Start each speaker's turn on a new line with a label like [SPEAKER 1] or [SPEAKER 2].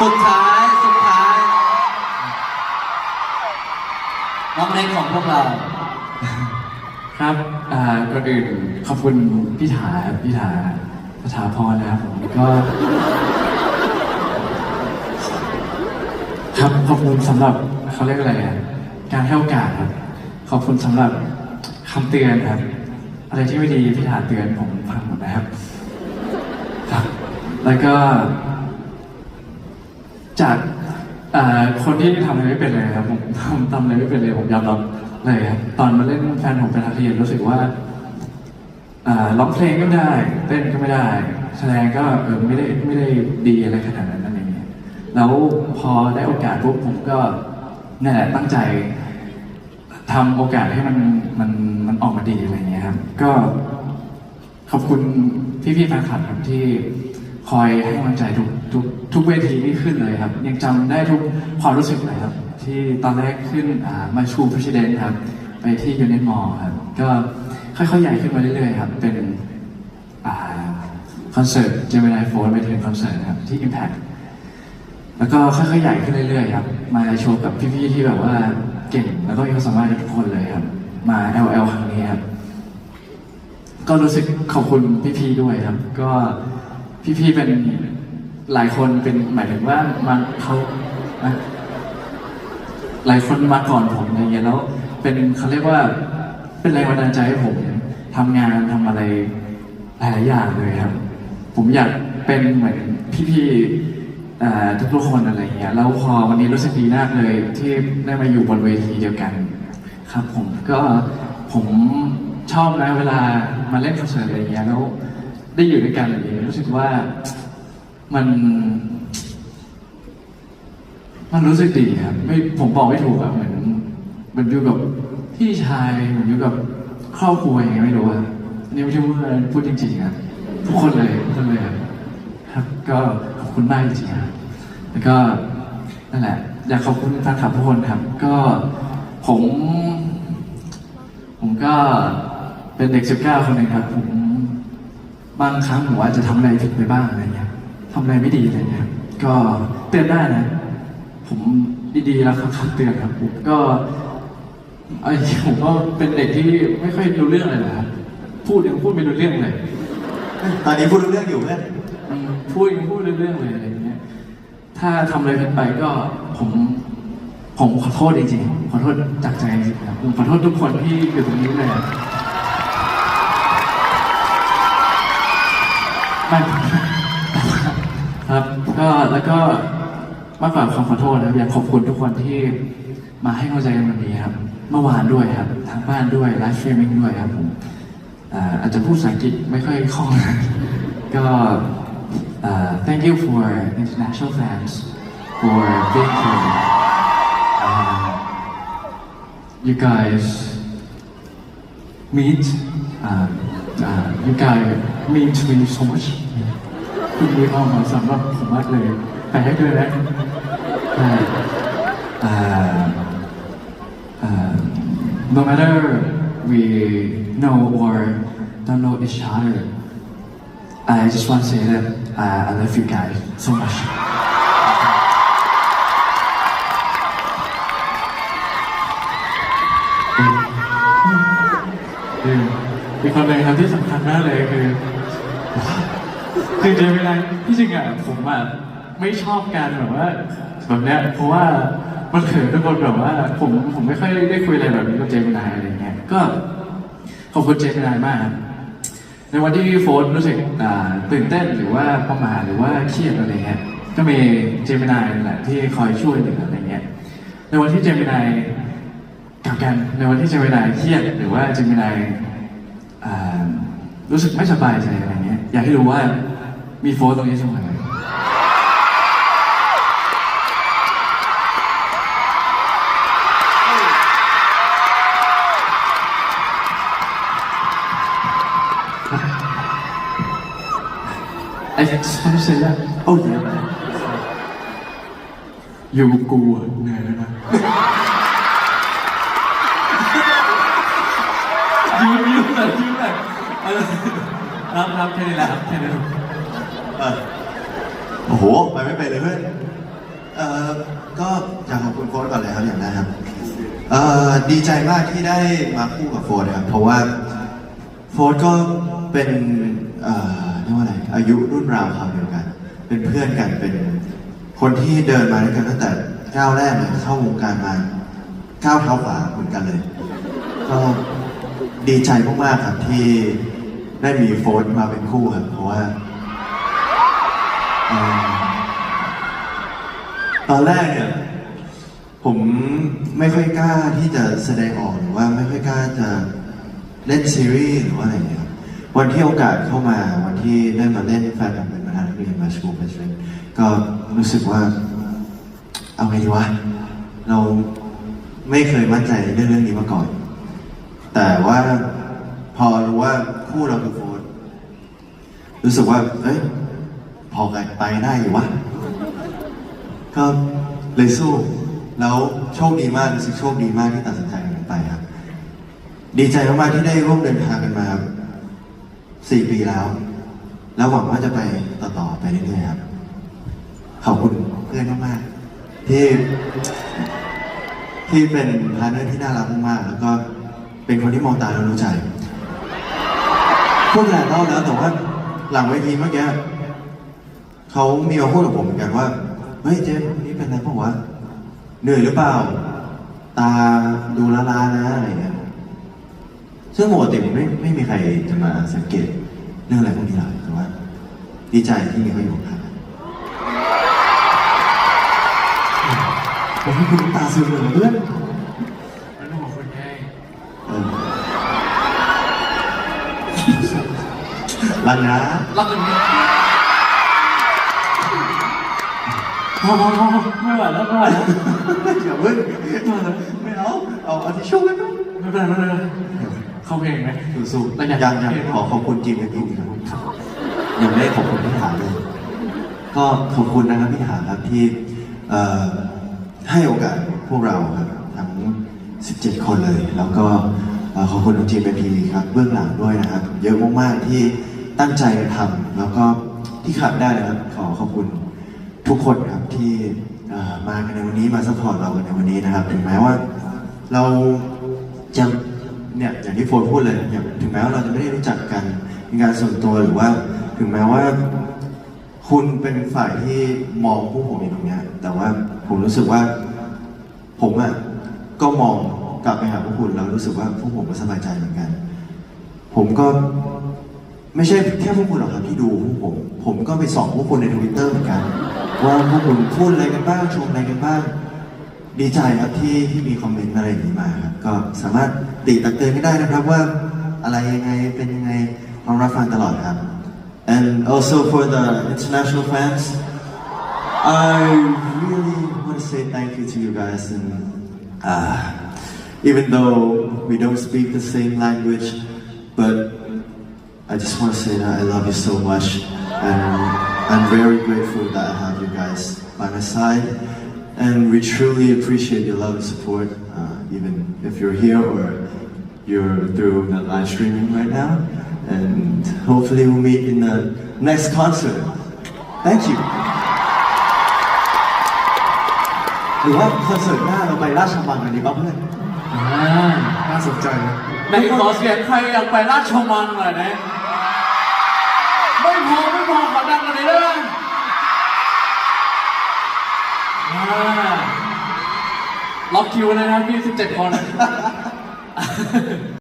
[SPEAKER 1] สุดท้ายสุดท้าย น้องเล็กของพวกเรา
[SPEAKER 2] ครับอ่าก่อนอื่นขอบคุณพี่ถาพี่ถาสถาพรนะครับผมก็ ครับขอบคุณสำหรับเขาเรียกอะไรอะการให้โอกาสครับ ขอบคุณสำหรับคำเตือนครับ อะไรที่ไม่ดีพี่ถาเตือนผมฟังหมดนะครับครับ แล้วก็ จากอ่าคนที่ทำอะไรไม่เป็นเลยครับผมทำทำอะไรไม่เป็นเลยผมยอมรับเลยครับตอนมาเล่นแฟนผมเป็นนักเรียนรู้สึกว่าอ่าร้องเพลงก็ไม่ได้ เต้นก็ไม่ได้ แสดงก็เออไม่ได้ไม่ได้ดีอะไรขนาดนั้นอะไรเงี้ยแล้วพอได้โอกาสปุ๊บผมก็นั่นแหละตั้งใจทำโอกาสให้มันมันมันออกมาดีอะไรเงี้ยครับก็ขอบคุณพี่ๆแฟนคลับครับที่ คอยให้กำลังใจทุกทุกทุกเวทีที่ขึ้นเลยครับ ยังจำได้ทุกความรู้สึกเลยครับ ที่ตอนแรกขึ้นมาชูพิเดนครับ ไปที่ยูเน m มอลครับ ก็ค่อยๆ ใหญ่ขึ้นมาเรื่อยๆครับ เป็นคอนเสิร์ตเจมินายโฟร์ไปถึงคอนเสิร์ตครับ ที่ Impact แล้วก็ค่อยๆ ใหญ่ขึ้นเรื่อยๆครับ มาโชว์กับพี่ๆ ที่แบบว่าเก่ง แล้วก็มีความสามารถทุกคนเลยครับ มา LL ครั้งนี้ครับ ก็รู้สึกขอบคุณพี่ๆ ด้วยครับ ก็ พี่ๆเป็นหลายคนเป็นหมายถึงว่ามาเขาอะหลายคนมาก่อนผมอะไรเงี้ยแล้วเป็นเขาเรียกว่าเป็นแรงบันดาลใจให้ผมทำงานทำอะไรหลายๆอย่างเลยครับ ผมอยากเป็นเหมือนพี่ๆทุกๆคนอะไรเงี้ยแล้วพอวันนี้รู้สึกดีมากเลยที่ได้มาอยู่บนเวทีเดียวกัน ครับ ผมก็ผมชอบนะเวลามาเล่นคอนเสิร์ตอะไรเงี้ยแล้วได้อยู่ด้วยกันอะไรู้สึกว่ามันมันรู้สึกดีครับไม่ผมบอกไม่ถูกอะเหมือนเหมือนอยู่กับพี่ชายเหมือนอยู่กับครอบครัวอย่างเงี้ยไม่รู้อะอันนี่ไม่ใช่พูดพูดจริงๆครับทุกคนเลยทุกคนเลยครับครับ ก็ขอบคุณมากจริงๆครับแล้วก็นั่นแหละ อยากขอบคุณแฟนคลับทุกคนครับ ก็ผม ผมก็เป็นเด็ก 19 คนหนึ่งครับผม บางครั้งผมอาจจะทำอะไรผิดไปบ้างอะไรเงี้ยทำอะไรไม่ดีอะไรเงี้ย ก็เตือนได้นะ ผมดีๆแล้วครับคำเตือนครับผมก็ไอ้ผมก็เป็นเด็กที่ไม่ค่อยรู้เรื่องอะไรนะครับพูดยังพูดไม่รู้เรื่องเลย
[SPEAKER 3] ตอนนี้พูดรู้เรื่องอยู่เพื่อน
[SPEAKER 2] อืมพูดยังพูดเรื่องเลยอะไรเงี้ย ถ้าทำอะไรผิดไปก็ผมผมขอโทษจริงๆขอโทษจากใจจริงๆครับผมขอโทษทุกคนที่อยู่ตรงนี้เลย ไม่ครับก็แล้วก็มากกว่าคำขอโทษนะครับอยากขอบคุณทุกคนที่มาให้กำลังใจกันวันนี้ครับ เมื่อวานด้วยครับทางบ้านด้วยไลฟ์สตรีมมิ่งด้วยครับผมอ่าอาจจะพูดภาษาอังกฤษไม่ค่อยคล่องนะก็ thank you for international fans for being here. Uh, you guys meet, uh, uh, you guys mean to me so much. คุณมีความหมายสำหรับผมมากเลยไปให้ด้วยนะใช่อ่า uh, no matter we know or don't know each other, I just want to say that uh, I love you guys so much. คนหนึ่งครับที่สำคัญมากเลยคือคือเจมินายที่จริงอะผมอะไม่ชอบการแบบว่าแบบเนี้ยเพราะว่ามันเขินทุกคนแบบว่า ผมผมไม่ค่อยได้คุยอะไรแบบนี้กับเจมินายอะไรเงี้ยก็ขอบคุณเจมินายมากในวันที่โฟนรู้สึกตื่นเต้นหรือว่าประมาหรือว่าเครียดอะไรเงี้ยก็มีเจมินายแหละที่คอยช่วยเหลืออะไรเงี้ยในวันที่เจมินายกลับกันในวันที่เจมินายเครียดหรือว่าเจมินาย รู้สึกไม่สบายใจอะไรเงี้ยอยากให้รู้ว่ามีโฟตรงนี้เสมอไอ้ฉันรู้สึกว่าโอ้ยอยู่กูเหนื่อยแล้วนะ ยืนยืนเลยยืนเลยเออ รับรับแค่นี้แหละครับแค่นี้
[SPEAKER 3] เออโอ้โห ไปไม่เป็นเลยเพื่อน เอ่อ ก็อยากขอบคุณโฟร์ก่อนเลยครับอย่างแรกครับ เอ่อ ดีใจมากที่ได้มาคู่กับโฟร์ครับ เพราะว่าโฟร์ก็เป็น เอ่อเรียกว่าอะไร อายุรุ่นราวคราวเดียวกัน เป็นเพื่อนกัน เป็นคนที่เดินมาด้วยกันตั้งแต่ก้าวแรกเลยเข้าวงการมาก้าวเท้าขวาเหมือนกันเลย ก็ดีใจมากๆครับที่ ได้มีโฟร์มาเป็นคู่ครับเพราะว่าตอนแรกเนี่ยผมไม่ค่อยกล้าที่จะแสดงออกหรือว่าไม่ค่อยกล้าจะเล่นซีรีส์หรือว่าอะไรเงี้ยครับวันที่โอกาสเข้ามาวันที่ได้มาเล่นแฟนกับเป็นประธานนักเรียนมาสกูเฟสเก็รู้สึกว่า เอาไงดีวะเราไม่เคยมั่นใจเรื่องเรื่องนี้มาก่อน แต่ว่า พอรู้ว่าคู่เราคือโฟนรู้สึกว่าเอ้ยพอไปได้อยู่วะก็เลยสู้ แล้วโชคดีมากรู้สึกโชคดีมากที่ตัดสินใจกันไปครับ ดีใจมากๆที่ได้ร่วมเดินทางกันมาสี่ปีแล้ว แล้วหวังว่าจะไปต่อๆไปเรื่อยๆครับ ขอบคุณเพื่อนมากๆที่ที่เป็นพาร์ทเนอร์ที่น่ารักมากๆแล้วก็เป็นคนที่มองตาแล้วรู้ใจ พูดหลายรอบแล้วแต่ว่าหลังเวทีเมื่อกี้เขามีมาพูดกับผมเหมือนกันว่าเฮ้ยเจมส์นนี้เป็นอะไรเปล่าวะเหนื่อยหรือเปล่า ตาดูล้านะอะไรเงี้ยซึ่งปกติผมไม่ไม่มีใครจะมาสังเกตเรื่องอะไรพวกนี้หรอกแต่ว่า ดีใจที่มีเขาอยู่ครับผมให้คุณตาซึมเลยเรอเพื่อน รันนะ
[SPEAKER 2] รักกันไหมพอพอพอไม่ไหวแล้วไม่ไหวแล้ว
[SPEAKER 3] อย่าเพิ่งไม่เอาเอาเอาที่ช่วยกัน
[SPEAKER 2] ไม่เป็นไรไม่เป็นไรเข้าเพลงไหม
[SPEAKER 3] สู้ๆ
[SPEAKER 2] ยั
[SPEAKER 3] งยังขอขอบคุณจิมกับทีมครับยังไม่ได้ขอบคุณพี่ถาเลย ก็ขอบคุณนะครับพี่ถาครับที่ให้โอกาสพวกเราครับทั้ง 17 คนเลย แล้วก็ขอบคุณน้องจีมเป็นพีครับเบื้องหลังด้วยนะครับ เยอะมากๆที่ ตั้งใจทำแล้วก็ที่ขาดไม่ได้นะครับ ขอขอบคุณทุกคนครับที่มากันในวันนี้มาซัพพอร์ตเรากันในวันนี้นะครับ ถึงแม้ว่า เราจะเนี่ยอย่างที่โฟนพูดเลยอย่างถึงแม้ว่าเราจะไม่ได้รู้จักกันในงานส่วนตัวหรือว่าถึงแม้ว่า คุณเป็นฝ่ายที่มองพวกผมอยู่ตรงเนี้ยแต่ว่าผมรู้สึกว่า ผมอะก็มองกลับไปหาพวกคุณแล้วรู้สึกว่าพวกผมก็สบายใจเหมือนกัน ผมก็ ไม่ใช่แค่พวกคุณหรอกครับที่ดูพวกผม ผมก็ไปส่องพวกคุณในทวิตเตอร์เหมือนกัน ว่าพวกคุณพูดอะไรกันบ้างชมอะไรกันบ้าง ดีใจครับที่ที่มีคอมเมนต์อะไรอย่างนี้มาครับก็สามารถติตักเตือนกันได้นะครับว่าอะไรยังไงเป็นยังไงเรารับฟังตลอดครับ and also for the international fans I really want to say thank you to you guys and uh, even though we don't speak the same language but I just want to say that I love you so much and I'm very grateful that I have you guys by my side and we truly appreciate your love and support uh, even if you're here or you're through the live streaming right now and hopefully we'll meet in the next concert thank you หรือว่าคอนเสิร์ตหน้าเราไปราชมังกันดีป่ะเพื่อน
[SPEAKER 2] อ่า
[SPEAKER 3] น่าสนใจ
[SPEAKER 2] ไหนขอเสียงใครอยากไปราชมังหน่อยนะไม่พอไม่พอขอดังกว่านี้ได้ไหมอ่าล็อกคิวเลยนะพี่ 17 คน